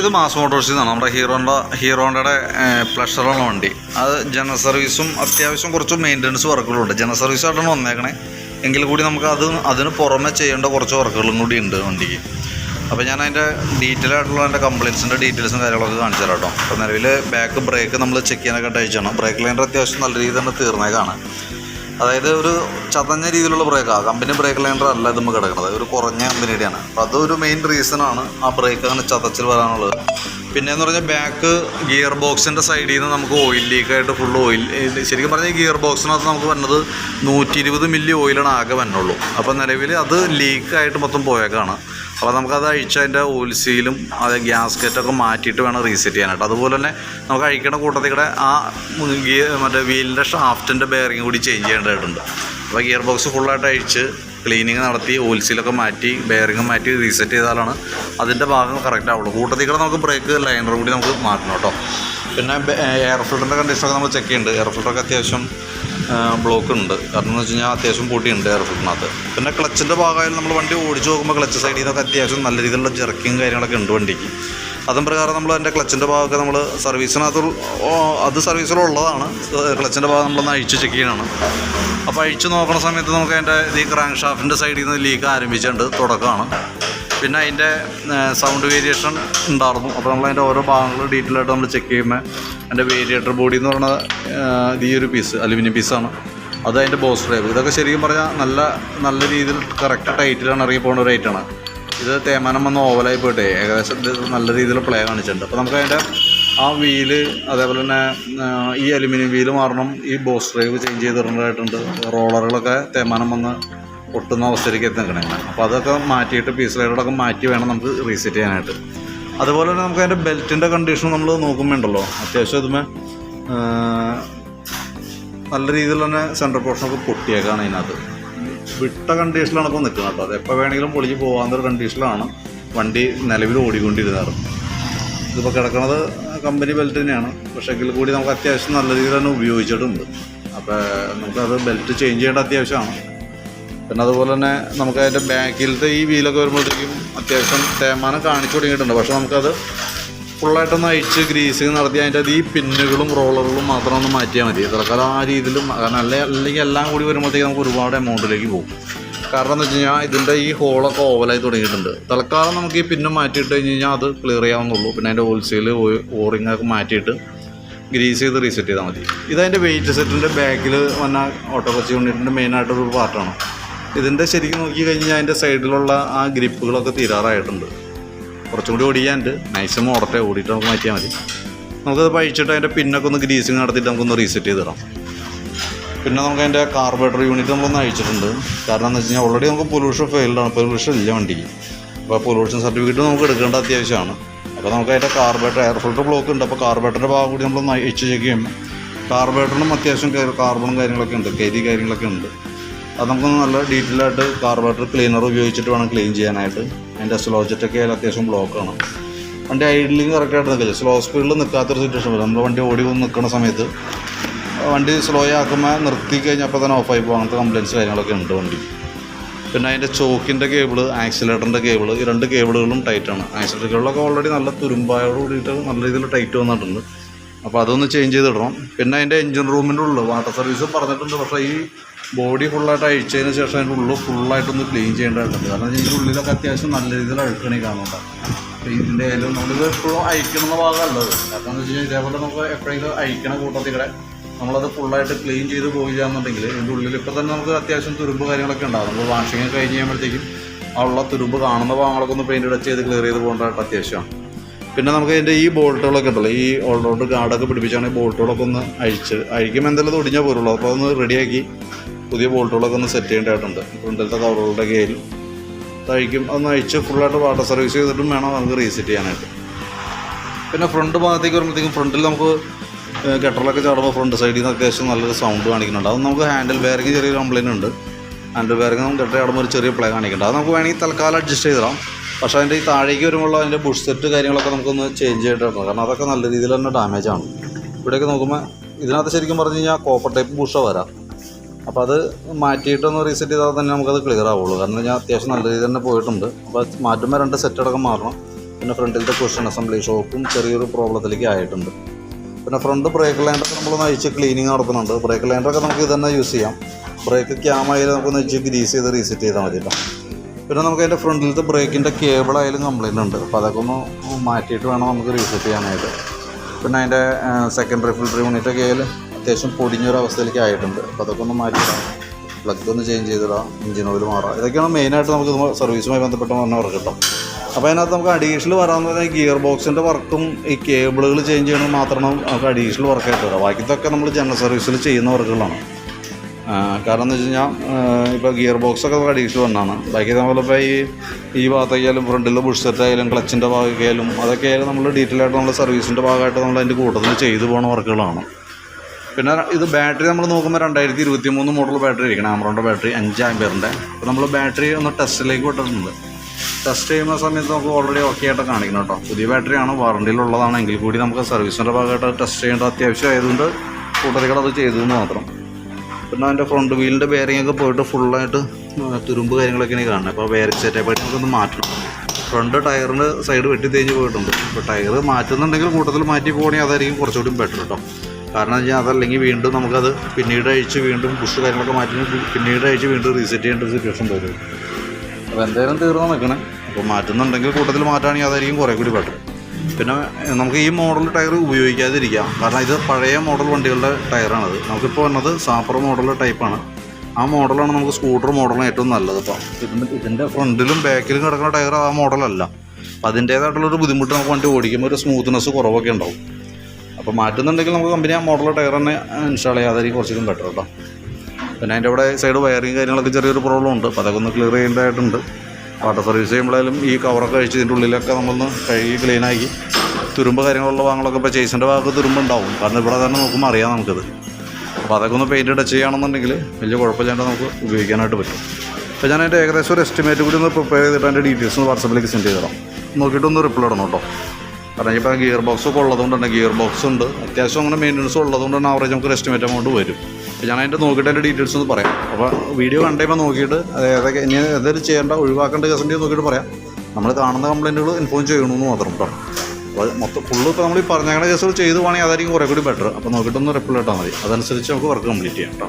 ഇത് മാസ് മോട്ടോഴ്സിൽ നിന്നാണ് നമ്മുടെ ഹീറോണ്ട ഹീറോണ്ടയുടെ പ്ലഷറുള്ള വണ്ടി. അത് ജനറൽ സർവീസും അത്യാവശ്യം കുറച്ച് മെയിന്റനൻസ് വർക്കുകളുണ്ട് ജനറൽ സർവീസ് ആയിട്ടാണ് വന്നേക്കണേ. എങ്കിൽ കൂടി നമുക്ക് അത് അതിന് പുറമെ ചെയ്യേണ്ട കുറച്ച് വർക്കുകളും കൂടി ഉണ്ട് വണ്ടിക്ക്. അപ്പോൾ ഞാൻ അതിന്റെ ഡീറ്റെയിൽ ആയിട്ടുള്ള എന്റെ കംപ്ലയിൻസിന്റെ ഡീറ്റെയിൽസും കാര്യങ്ങളൊക്കെ കാണിച്ചു തരാം കേട്ടോ അപ്പോൾ നിലവിൽ ബാക്ക് ബ്രേക്ക് നമ്മൾ ചെക്ക് ചെയ്യാനൊക്കെ അയച്ചാണ് ബ്രേക്ക് ലൈന്റെ അത്യാവശ്യം നല്ല രീതിയിൽ തന്നെ തീർന്നേക്കാണ്. അതായത് ഒരു ചതഞ്ഞ രീതിയിലുള്ള ബ്രേക്കാണ് കമ്പനി ബ്രേക്ക് ലൈൻഡർ അല്ല ഇത് നമുക്ക് കിടക്കുന്നത് ഒരു കുറഞ്ഞ കമ്പനിയുടെയാണ് അപ്പോൾ അതൊരു മെയിൻ റീസൺ ആണ് ആ ബ്രേക്ക് അങ്ങനെ ചതച്ചിൽ വരാനുള്ളത്. പിന്നെ എന്ന് പറഞ്ഞാൽ ബാക്ക് ഗിയർ ബോക്സിന്റെ സൈഡിൽ നിന്ന് നമുക്ക് ഓയിൽ ലീക്ക് ആയിട്ട് ഫുൾ ഓയിൽ ശരിക്കും പറഞ്ഞാൽ ഗിയർ ബോക്സിനകത്ത് നമുക്ക് വരുന്നത് നൂറ്റി ഇരുപത് മില്ലി ഓയിലാണ് ആകെ വന്നുള്ളൂ അപ്പോൾ നിലവിൽ അത് ലീക്ക് ആയിട്ട് മൊത്തം പോയേക്കാണ്. അപ്പോൾ നമുക്കത് അഴിച്ച് അതിന്റെ ഓയിൽ സീലും അത് ഗ്യാസ്കറ്റൊക്കെ മാറ്റിയിട്ട് വേണം റീസെറ്റ് ചെയ്യാനായിട്ട്. അതുപോലെ തന്നെ നമുക്ക് അഴിക്കണ കൂട്ടത്തിൽ കൂടെ ആ ഗിയർ മറ്റേ വീലിന്റെ ഷാഫ്റ്റിന്റെ ബെയറിങ് കൂടി ചേഞ്ച് ചെയ്യേണ്ടതായിട്ടുണ്ട്. അപ്പോൾ ഗിയർ ബോക്സ് ഫുള്ളായിട്ട് അഴിച്ച് ക്ലീനിങ് നടത്തി ഓയിൽ സീലൊക്കെ മാറ്റി ബെയറിങ് മാറ്റി റീസെറ്റ് ചെയ്താലാണ് അതിന്റെ ഭാഗം കറക്റ്റ് ആവുള്ളൂ. കൂട്ടത്തിൽ കൂടെ നമുക്ക് ബ്രേക്ക് ലൈനർ കൂടി നമുക്ക് മാറ്റണം കേട്ടോ. പിന്നെ എയർ ഫിൽറ്ററിന്റെ കണ്ടീഷനൊക്കെ നമ്മൾ ചെക്ക് ചെയ്യുന്നുണ്ട്. എയർ ഫിൽറ്ററൊക്കെ അത്യാവശ്യം ബ്ലോക്ക് ഉണ്ട്. കാരണം എന്ന് വെച്ച് കഴിഞ്ഞാൽ അത്യാവശ്യം പൊട്ടിയുണ്ട് എയർ ഫിൽറ്ററിനകത്ത് പിന്നെ ക്ലച്ചിന്റെ ഭാഗമായാലും നമ്മൾ വണ്ടി ഓടിച്ച് നോക്കുമ്പോൾ ക്ലച്ച് സൈഡിൽ നിന്നൊക്കെ അത്യാവശ്യം നല്ല രീതിയിലുള്ള ജെർക്കിങ് കാര്യങ്ങളൊക്കെ ഉണ്ട് വണ്ടിക്ക്. അതും പ്രകാരം നമ്മൾ അതിന്റെ ക്ലച്ചിന്റെ ഭാഗമൊക്കെ നമ്മൾ സർവീസിനകത്ത് അത് സർവീസിലുള്ളതാണ്. ക്ലച്ചിന്റെ ഭാഗം നമ്മളൊന്ന് അഴിച്ച് ചെക്ക് ചെയ്യണം അപ്പോൾ അഴിച്ച് നോക്കുന്ന സമയത്ത് നമുക്ക് അതിന്റെ ഈ ക്രാങ്ക് ഷാഫ്റ്റിന്റെ സൈഡിൽ നിന്ന് ലീക്ക് ആരംഭിച്ചിട്ടുണ്ട് തുടക്കമാണ്. പിന്നെ അതിന്റെ സൗണ്ട് വേരിയേഷൻ ഉണ്ടായിരുന്നു. അപ്പോൾ നമ്മൾ അതിന്റെ ഓരോ ഭാഗങ്ങൾ ഡീറ്റെയിൽ ആയിട്ട് നമ്മൾ ചെക്ക് ചെയ്യുമ്പോൾ അതിന്റെ വേരിയേറ്റർ ബോഡി എന്ന് പറയുന്നത് ഈ ഒരു പീസ് അലുമിനിയം പീസാണ് അത് അതിന്റെ ബോസ് ഡ്രൈവ് ഇതൊക്കെ ശരിക്കും പറഞ്ഞാൽ നല്ല നല്ല രീതിയിൽ കറക്റ്റ് ടൈറ്റിലാണ് ഇറങ്ങി പോകുന്ന ഒരു ഐറ്റാണ് ഇത് തേമാനം വന്ന് ഓവലായി പോയിട്ടേ. ഏകദേശം നല്ല രീതിയിൽ പ്ലേ കാണിച്ചിട്ടുണ്ട്. അപ്പോൾ നമുക്ക് അതിന്റെ ആ വീൽ അതേപോലെ തന്നെ ഈ അലുമിനിയം വീൽ മാറണം. ഈ ബോസ് ഡ്രൈവ് ചേഞ്ച് ചെയ്ത് ഇടേണ്ടതായിട്ടുണ്ട് റോളറുകളൊക്കെ തേമാനം വന്ന് പൊട്ടുന്ന അവസ്ഥയിലേക്ക് എത്തി നിൽക്കണേ അപ്പോൾ അതൊക്കെ മാറ്റിയിട്ട് പീസ് ലൈഡറൊക്കെ മാറ്റി വേണം നമുക്ക് റീസെറ്റ് ചെയ്യാനായിട്ട്. അതുപോലെ തന്നെ നമുക്ക് അതിന്റെ ബെൽറ്റിന്റെ കണ്ടീഷൻ നമ്മൾ നോക്കുമ്പോണ്ടല്ലോ. അത്യാവശ്യം ഇതുമേ നല്ല രീതിയിൽ തന്നെ സെൻട്രൽ പോർഷനൊക്കെ പൊട്ടിയേക്കാണ് അതിനകത്ത്. വിട്ട കണ്ടീഷനിലാണ് ഇപ്പോൾ നിൽക്കുന്നത് കേട്ടോ അത് എപ്പോൾ വേണമെങ്കിലും പൊളിച്ച് പോകാവുന്ന കണ്ടീഷനിലാണ് വണ്ടി നിലവിൽ ഓടിക്കൊണ്ടിരുന്നത്. ഇതിപ്പോൾ കിടക്കുന്നത് കമ്പനി ബെൽറ്റ് തന്നെയാണ്. പക്ഷേ എങ്കിൽ കൂടി നമുക്ക് അത്യാവശ്യം നല്ല രീതിയിൽ തന്നെ ഉപയോഗിച്ചിട്ടുണ്ട്. അപ്പോൾ നമുക്കത് ബെൽറ്റ് ചേഞ്ച് ചെയ്യേണ്ട അത്യാവശ്യമാണ്. പിന്നെ അതുപോലെ തന്നെ നമുക്ക് അതിന്റെ ബാക്കിലത്തെ ഈ വീലൊക്കെ വരുമ്പോഴത്തേക്കും അത്യാവശ്യം തേമാനം കാണിച്ചു തുടങ്ങിയിട്ടുണ്ട്. പക്ഷേ നമുക്കത് ഫുള്ളായിട്ടൊന്ന് അഴിച്ച് ഗ്രീസിങ് നടത്തി അതിന്റെ അത് ഈ പിന്നുകളും റോളറുകളും മാത്രം ഒന്ന് മാറ്റിയാൽ മതി. തൽക്കാലം ആ രീതിയിലും കാരണം അല്ലെ അല്ലെങ്കിൽ എല്ലാം കൂടി വരുമ്പോഴത്തേക്ക് നമുക്ക് ഒരുപാട് എമൗണ്ടിലേക്ക് പോകും. കാരണം എന്ന് വെച്ച് കഴിഞ്ഞാൽ ഇതിന്റെ ഈ ഹോളൊക്കെ ഓവലായി തുടങ്ങിയിട്ടുണ്ട്. തൽക്കാലം നമുക്ക് ഈ പിന്നും മാറ്റിയിട്ട് കഴിഞ്ഞ് കഴിഞ്ഞാൽ അത് ക്ലിയർ ചെയ്യാവുന്നുള്ളൂ പിന്നെ അതിന്റെ ഹോൾസെയിൽ ഓറിങ് ഒക്കെ മാറ്റിയിട്ട് ഗ്രീസ് ചെയ്ത് റീസെറ്റ് ചെയ്താൽ മതി. ഇതതിന്റെ വെയിറ്റ് സെറ്റിന്റെ ബാക്കിൽ വന്ന ഓട്ടോ കൊച്ചി കൊണ്ടിട്ടുണ്ട് മെയിനായിട്ടൊരു പാർട്ടാണ് ഇതിന്റെ ശരിക്കും നോക്കി കഴിഞ്ഞാൽ അതിന്റെ സൈഡിലുള്ള ആ ഗ്രിപ്പുകളൊക്കെ തീരാറായിട്ടുണ്ട്. കുറച്ചും കൂടി ഓടിയാണ്ട് മാക്സിമം ഓടട്ടെ ഓടിയിട്ട് നമുക്ക് മാറ്റിയാൽ മതി. നമുക്കത് പഴിച്ചിട്ട് അതിന്റെ പിന്നൊക്കെ ഒന്ന് ഗ്രീസിങ് നടത്തിയിട്ട് നമുക്കൊന്ന് റീസെറ്റ് ചെയ്ത് തരാം പിന്നെ നമുക്ക് അതിന്റെ കാർബറേറ്റർ യൂണിറ്റ് നമ്മളൊന്ന് അയച്ചിട്ടുണ്ട് കാരണം എന്ന് വെച്ച് കഴിഞ്ഞാൽ ഓൾറെഡി നമുക്ക് പൊല്യൂഷൻ ഫെയിൽഡാണ് പൊല്യൂഷൻ ഇല്ല വണ്ടിക്ക്. അപ്പോൾ പൊല്യൂഷൻ സർട്ടിഫിക്കറ്റ് നമുക്ക് എടുക്കേണ്ട അത്യാവശ്യമാണ്. അപ്പോൾ നമുക്ക് അതിന്റെ കാർബറേറ്റർ എയർ ഫിൽറ്റർ ബ്ലോക്ക് ഉണ്ട്. അപ്പോൾ കാർബറേറ്ററിന്റെ ഭാഗം കൂടി നമ്മളൊന്ന് അയച്ച് ചെയ്യുമ്പോൾ കാർബറേറ്ററിനും അത്യാവശ്യം കാർബണും കാര്യങ്ങളൊക്കെ ഉണ്ട്. കരി കാര്യങ്ങളൊക്കെ ഉണ്ട്. അത് നമുക്കൊന്ന് നല്ല ഡീറ്റെയിൽ ആയിട്ട് കാർബറേറ്റർ ക്ലീനർ ഉപയോഗിച്ചിട്ട് വേണം ക്ലീൻ ചെയ്യാനായിട്ട്. അതിന്റെ സ്ലോ ജെറ്റൊക്കെ ആയാലും അത്യാവശ്യം ബ്ലോക്കാണ് വണ്ടി ഐഡിലിങ് കറക്റ്റായിട്ട് നിൽക്കില്ല സ്ലോ സ്പീഡിൽ നിൽക്കാത്തൊരു സിറ്റുവേഷൻ വരും. നമ്മൾ വണ്ടി ഓടി വന്ന് നിൽക്കുന്ന സമയത്ത് വണ്ടി സ്ലോ ആക്കുമ്പോൾ നിർത്തി കഴിഞ്ഞപ്പോൾ തന്നെ ഓഫായി പോകും. അങ്ങനത്തെ കംപ്ലയിൻസ് കാര്യങ്ങളൊക്കെ ഉണ്ട് വണ്ടി. പിന്നെ അതിന്റെ ചോക്കിന്റെ കേബിൾ ആക്സിലേറ്ററിന്റെ കേബിൾ ഈ രണ്ട് കേബിളുകളും ടൈറ്റാണ് ആക്സിലേറ്റർ കേബിളൊക്കെ ഓൾറെഡി നല്ല തുരുമ്പായോട് കൂടിയിട്ട് നല്ല രീതിയിൽ ടൈറ്റ് വന്നിട്ടുണ്ട്. അപ്പോൾ അതൊന്ന് ചേഞ്ച് ചെയ്തിടണം. പിന്നെ അതിന്റെ എൻജിൻ റൂമിന്റെ ഉള്ളിൽ വാട്ടർ സർവീസും പറഞ്ഞിട്ടുണ്ട്. പക്ഷേ ഈ ബോഡി ഫുള്ളായിട്ട് അഴിച്ചതിന് ശേഷം അതിന്റെ ഉള്ളിൽ ഫുള്ളായിട്ടൊന്ന് ക്ലീൻ ചെയ്യേണ്ടതായിട്ടുണ്ട് കാരണം ഇതിന്റെ ഉള്ളിലൊക്കെ അത്യാവശ്യം നല്ല രീതിയിൽ അഴുക്കണി കാണുന്നുണ്ട് അപ്പോൾ ഇതിന്റെ ആയാലും നമ്മളിത് എപ്പോഴും അഴിക്കണമെന്ന ഭാഗമല്ലത് കാരണം എന്ന് വെച്ച് കഴിഞ്ഞാൽ ഇതേപോലെ നമുക്ക് എപ്പോഴെങ്കിലും അഴിക്കണ കൂട്ടത്തിൽ കൂടെ നമ്മളത് ഫുള്ളായിട്ട് ക്ലീൻ ചെയ്ത് പോയില്ലാന്നുണ്ടെങ്കിൽ ഇതിന്റെ ഉള്ളിൽ ഇപ്പോൾ തന്നെ നമുക്ക് അത്യാവശ്യം തുരുമ്പ് കാര്യങ്ങളൊക്കെ ഉണ്ടാകും നമ്മൾ വാഷിങ് കഴിഞ്ഞ് കഴിയുമ്പോഴത്തേക്കും ആ ഉള്ള തുരുമ്പ് കാണുന്ന ഭാഗങ്ങളൊക്കെ ഒന്ന് പെയിന്റ് ടച്ച് ചെയ്ത് ക്ലിയർ ചെയ്ത് പോകേണ്ടതായിട്ട് അത്യാവശ്യമാണ്. പിന്നെ നമുക്ക് ഇതിന്റെ ഈ ബോൾട്ടുകളൊക്കെ ഉണ്ടല്ലോ ഈ ഓൾറൗണ്ട് ഗാർഡൊക്കെ പിടിപ്പിച്ചാണ് ഈ ബോൾട്ടുകളൊക്കെ ഒന്ന് അഴിച്ച് അഴിക്കുമ്പോൾ ഇത് ഒടിഞ്ഞാൽ പോരുള്ളൂ. അപ്പോൾ അതൊന്ന് റെഡിയാക്കി പുതിയ ബോൾട്ടുകളൊക്കെ ഒന്ന് സെറ്റ് ചെയ്യേണ്ടതായിട്ടുണ്ട്. ഫ്രണ്ടിലത്തെ കവറുകളുടെ കയ്യിൽ അഴിക്കും അതൊന്ന് അഴിച്ച് ഫുള്ളായിട്ട് വാട്ടർ സർവീസ് ചെയ്തിട്ടും വേണം നമുക്ക് റീസെറ്റ് ചെയ്യാനായിട്ട്. പിന്നെ ഫ്രണ്ട് ഭാഗത്തേക്ക് വരുമ്പോഴത്തേക്കും ഫ്രണ്ടിൽ നമുക്ക് ഗട്ടറിലൊക്കെ ചാടുമ്പോൾ ഫ്രണ്ട് സൈഡിൽ നിന്ന് അത്യാവശ്യം നല്ലൊരു സൗണ്ട് കാണിക്കുന്നുണ്ട്. അത് നമുക്ക് ഹാൻഡിൽ ബെയറിങ് ചെറിയൊരു കംപ്ലൈന്റ് ഉണ്ട്. ഹാൻഡിൽ ബെയറിങ് നമുക്ക് ഗട്ടർ ചാടുമ്പോൾ ഒരു ചെറിയ പ്ലേ കാണിക്കുന്നുണ്ട്. അത് നമുക്ക് വേണമെങ്കിൽ തൽക്കാലം അഡ്ജസ്റ്റ് ചെയ്തിടാം. പക്ഷേ അതിന്റെ ഈ താഴേക്ക് വരുമ്പോൾ അതിന്റെ ബുഷ് സെറ്റ് കാര്യങ്ങളൊക്കെ നമുക്കൊന്ന് ചേഞ്ച് ചെയ്തിട്ടുണ്ട് കാരണം അതൊക്കെ നല്ല രീതിയിൽ തന്നെ ആണ്. ഇവിടെയൊക്കെ നോക്കുമ്പോൾ ഇതിനകത്ത് ശരിക്കും പറഞ്ഞു കഴിഞ്ഞാൽ കോപ്പർ ടൈപ്പ് ബുഷ വരാം. അപ്പോൾ അത് മാറ്റിയിട്ടൊന്ന് റീസെറ്റ് ചെയ്താൽ തന്നെ നമുക്കത് ക്ലിയർ ആവുള്ളൂ. കാരണം ഞാൻ അത്യാവശ്യം നല്ല രീതിയിൽ തന്നെ പോയിട്ടുണ്ട്. അപ്പോൾ മാറ്റുമ്പോൾ രണ്ട് സെറ്റ് അടക്കം മാറണം. പിന്നെ ഫ്രണ്ടിലത്തെ ക്വസ്റ്റൻ അസംബ്ലി ഷോക്കും ചെറിയൊരു പ്രോബ്ലത്തിലേക്ക് ആയിട്ടുണ്ട്. പിന്നെ ഫ്രണ്ട് ബ്രേക്ക് ലൈൻഡൊക്കെ നമ്മൾ നയിച്ച് ക്ലീനിങ് നടത്തുന്നുണ്ട് ബ്രേക്ക് ലൈൻഡറൊക്കെ നമുക്ക് ഇത് തന്നെ യൂസ് ചെയ്യാം. ബ്രേക്ക് ക്യാമായാലും നമുക്ക് നയിച്ച് ഗ്രീസ് ചെയ്ത് റീസെറ്റ് ചെയ്താൽ മതി കേട്ടോ പിന്നെ നമുക്ക് അതിന്റെ ഫ്രണ്ടിലത്തെ ബ്രേക്കിന്റെ കേബിൾ ആയാലും കംപ്ലൈന്റ് ഉണ്ട്. അപ്പോൾ അതൊക്കെ ഒന്ന് മാറ്റിയിട്ട് വേണം നമുക്ക് റീസെറ്റ് ചെയ്യാനായിട്ട്. പിന്നെ അതിന്റെ സെക്കൻഡറി ഫിൽറ്റർ യൂണിറ്റ് ഒക്കെ ആയാലും അത്യാവശ്യം പൊടിഞ്ഞൊരു അവസ്ഥയിലേക്ക് ആയിട്ടുണ്ട്. അപ്പോൾ അതൊക്കെ ഒന്ന് മാറ്റിയിടാം. പ്ലഗ് ഒന്ന് ചേഞ്ച് ചെയ്തിടാം. എഞ്ചിൻ ഓയിൽ മാറാം. ഇതൊക്കെയാണ് മെയിനായിട്ട് നമുക്ക് സർവീസുമായി ബന്ധപ്പെട്ട് പറഞ്ഞ വർക്ക് കിട്ടും. അപ്പോൾ അതിനകത്ത് നമുക്ക് അഡീഷണൽ വരാമെന്ന് പറഞ്ഞാൽ ഗിയർ ബോക്സിന്റെ വർക്കും ഈ കേബിളുകൾ ചേഞ്ച് ചെയ്യണമെങ്കിൽ മാത്രമാണ് നമുക്ക് അഡീഷണൽ വർക്കായിട്ട് വരാം. ബാക്കിയതൊക്കെ നമ്മൾ ജനറൽ സർവീസിൽ ചെയ്യുന്ന വർക്കുകളാണ് കാരണം എന്ന് വെച്ച് കഴിഞ്ഞാൽ ഇപ്പോൾ ഗിയർ ബോക്സ് ഒക്കെ നമുക്ക് അഡീഷണൽ വന്നാണ്. ബാക്കി നമ്മളെ ഇപ്പോൾ ഈ ഈ ഭാഗത്തേക്കായാലും ഫ്രണ്ടിൽ ബുഷ് സെറ്റ് ആയാലും ക്ലച്ചിന്റെ ഭാഗമൊക്കെയായാലും അതൊക്കെ ആയാലും നമ്മൾ ഡീറ്റെയിൽ ആയിട്ട് നമ്മൾ സർവീസിന്റെ ഭാഗമായിട്ട് നമ്മൾ അതിന്റെ കൂട്ടത്തിൽ ചെയ്തു പോകുന്ന വർക്കുകളാണ്. പിന്നെ ഇത് ബാറ്ററി നമ്മൾ നോക്കുമ്പോൾ രണ്ടായിരത്തി ഇരുപത്തി മൂന്ന് മോഡൽ ബാറ്ററി ഇരിക്കണം ആമറോണിന്റെ ബാറ്ററി അഞ്ച് ആംബിയറിന്റെ അപ്പോൾ നമ്മൾ ബാറ്ററി ഒന്ന് ടെസ്റ്റിലേക്ക് വിട്ടിട്ടുണ്ട്. ടെസ്റ്റ് ചെയ്യുന്ന സമയത്ത് നമുക്ക് ഓൾറെഡി ഓക്കെ ആയിട്ട് കാണിക്കണം കേട്ടോ. പുതിയ ബാറ്ററിയാണ് വാറണ്ടിയിലുള്ളതാണ് എങ്കിൽ കൂടി നമുക്ക് സർവീസിന്റെ ഭാഗമായിട്ട് ടെസ്റ്റ് ചെയ്യേണ്ട അത്യാവശ്യം ആയതുകൊണ്ട് അത് ചെയ്തു എന്ന് മാത്രം. പിന്നെ അതിന്റെ ഫ്രണ്ട് വീലിന്റെ ബെയറിംഗ് ഒക്കെ പോയിട്ട് ഫുള്ളായിട്ട് തുരുമ്പ് കാര്യങ്ങളൊക്കെയാണ് കാണുന്നത് അപ്പോൾ ബെയറിംഗ് സെറ്റപ്പായിട്ട് നമുക്കൊന്ന് മാറ്റണം. ഫ്രണ്ട് ടയറിന് സൈഡ് വെട്ടി തേഞ്ഞ് പോയിട്ടുണ്ട്. അപ്പോൾ ടയർ മാറ്റുന്നുണ്ടെങ്കിൽ കൂട്ടത്തിൽ മാറ്റി പോകണമെങ്കിൽ അതായിരിക്കും കുറച്ചുകൂടി ബെറ്റർ കേട്ടോ കാരണം വെച്ചാൽ അതല്ലെങ്കിൽ വീണ്ടും നമുക്കത് പിന്നീട് അഴിച്ച് വീണ്ടും പുഷ് കാര്യങ്ങളൊക്കെ മാറ്റി പിന്നീട് അഴിച്ച് വീണ്ടും റീസെറ്റ് ചെയ്യേണ്ട ഒരു സിറ്റുവേഷൻ വരും. അപ്പോൾ എന്തായാലും തീർന്നു നിൽക്കണേ. അപ്പോൾ മാറ്റുന്നുണ്ടെങ്കിൽ കൂട്ടത്തിൽ മാറ്റുകയാണെങ്കിൽ അതായിരിക്കും കുറേ കൂടി ബെറ്റർ പിന്നെ നമുക്ക് ഈ മോഡൽ ടയർ ഉപയോഗിക്കാതിരിക്കാം. കാരണം ഇത് പഴയ മോഡൽ വണ്ടികളുടെ ടയറാണത് നമുക്കിപ്പോൾ വന്നത് സാപ്പർ മോഡൽ ടൈപ്പാണ് ആ മോഡലാണ് നമുക്ക് സ്കൂട്ടർ മോഡലാണ് ഏറ്റവും നല്ലത് ഇപ്പം. ഇതിന്റെ ഇതിന്റെ ഫ്രണ്ടിലും ബാക്കിലും കിടക്കുന്ന ടയർ ആ മോഡലല്ല അപ്പോൾ അതിന്റേതായിട്ടുള്ളൊരു ബുദ്ധിമുട്ട് നമുക്ക് വണ്ടി ഓടിക്കുമ്പോൾ ഒരു സ്മൂത്ത്നെസ് കുറവൊക്കെ ഉണ്ടാവും. അപ്പോൾ മാറ്റുന്നുണ്ടെങ്കിൽ നമുക്ക് കമ്പനി ആ മോഡൽ ടയർ തന്നെ ഇൻസ്റ്റാൾ ചെയ്യാതായിരിക്കും കുറച്ചുകൂടി ബെറ്റർ കേട്ടോ. പിന്നെ അതിന്റെ അവിടെ സൈഡ് വയറിങ് കാര്യങ്ങളൊക്കെ ചെറിയൊരു പ്രോബ്ലം ഉണ്ട്. അപ്പോൾ അതൊക്കെ ഒന്ന് ക്ലിയർ ചെയ്യേണ്ടതായിട്ടുണ്ട്. വാട്ടർ സർവീസ് ചെയ്യുമ്പോഴായാലും ഈ കവറൊക്കെ കഴിച്ച് ഇതിന്റെ ഉള്ളിലൊക്കെ നമ്മളൊന്ന് കഴുകി ക്ലീനാക്കി തുരുമ്പ് കാര്യങ്ങളുള്ള വാങ്ങലൊക്കെ ഇപ്പോൾ ചേസിന്റെ ഭാഗത്ത് തുരുമ്പ് ഉണ്ടാവും കാരണം ഇവിടെ തന്നെ നോക്കുമ്പോൾ അറിയാം നമുക്കത്. അപ്പോൾ അതൊക്കെ ഒന്ന് പെയിന്റ് ടച്ച് ചെയ്യുകയാണെന്നുണ്ടെങ്കിൽ വലിയ കുഴപ്പമില്ലാണ്ട് നമുക്ക് ഉപയോഗിക്കാനായിട്ട് പറ്റും. അപ്പോൾ ഞാൻ അതിന്റെ ഏകദേശം ഒരു എസ്റ്റിമേറ്റ് കൂടി ഒന്ന് പ്രിപ്പയർ ചെയ്തിട്ട് അതിന്റെ ഡീറ്റെയിൽസ് ഒന്ന് വാട്സപ്പിലേക്ക് സെൻഡ് ചെയ്തിടാം നോക്കിയിട്ടൊന്ന് റിപ്ലൈ ഇടണം കേട്ടോ. കാരണം ഇപ്പോൾ ഗിയർ ബോക്സ് ഒക്കെ ഉള്ളതുകൊണ്ട് തന്നെ ഗിയർ ബോക്സ് ഉണ്ട്. അത്യാവശ്യം അങ്ങനെ മെയിന്റനൻസ് ഉള്ളതുകൊണ്ട് തന്നെ ആവറേജ് നമുക്ക് ഒരു എസ്റ്റിമേറ്റ് എമൗണ്ട് വരും. അപ്പോൾ ഞാൻ അതിന്റെ നോക്കിയിട്ട് അതിന്റെ ഡീറ്റെയിൽസ് ഒന്ന് പറയാം. അപ്പോൾ വീഡിയോ കണ്ടുമ്പോൾ നോക്കിയിട്ട് അത് ഏതൊക്കെ ഇനി ഏതൊരു ചെയ്യേണ്ട ഒഴിവാക്കേണ്ട കേസിന്റെ നോക്കിയിട്ട് പറയാം. നമ്മൾ കാണുന്ന കംപ്ലൈന്റുകൾ ഇൻഫോം ചെയ്യണമെന്ന് മാത്രം കേട്ടോ. അപ്പോൾ മൊത്തം ഫുള്ള് ഇപ്പോൾ നമ്മൾ ഈ പറഞ്ഞ കേസുകൾ ചെയ്തു പോകണമെങ്കിൽ അതായിരിക്കും കുറേ കൂടി ബെറ്റർ അപ്പോൾ നോക്കിയിട്ടൊന്ന് റിപ്ലൈ ഇട്ടാൽ മതി. അതനുസരിച്ച് നമുക്ക് വർക്ക് കംപ്ലീറ്റ് ചെയ്യാം കേട്ടോ.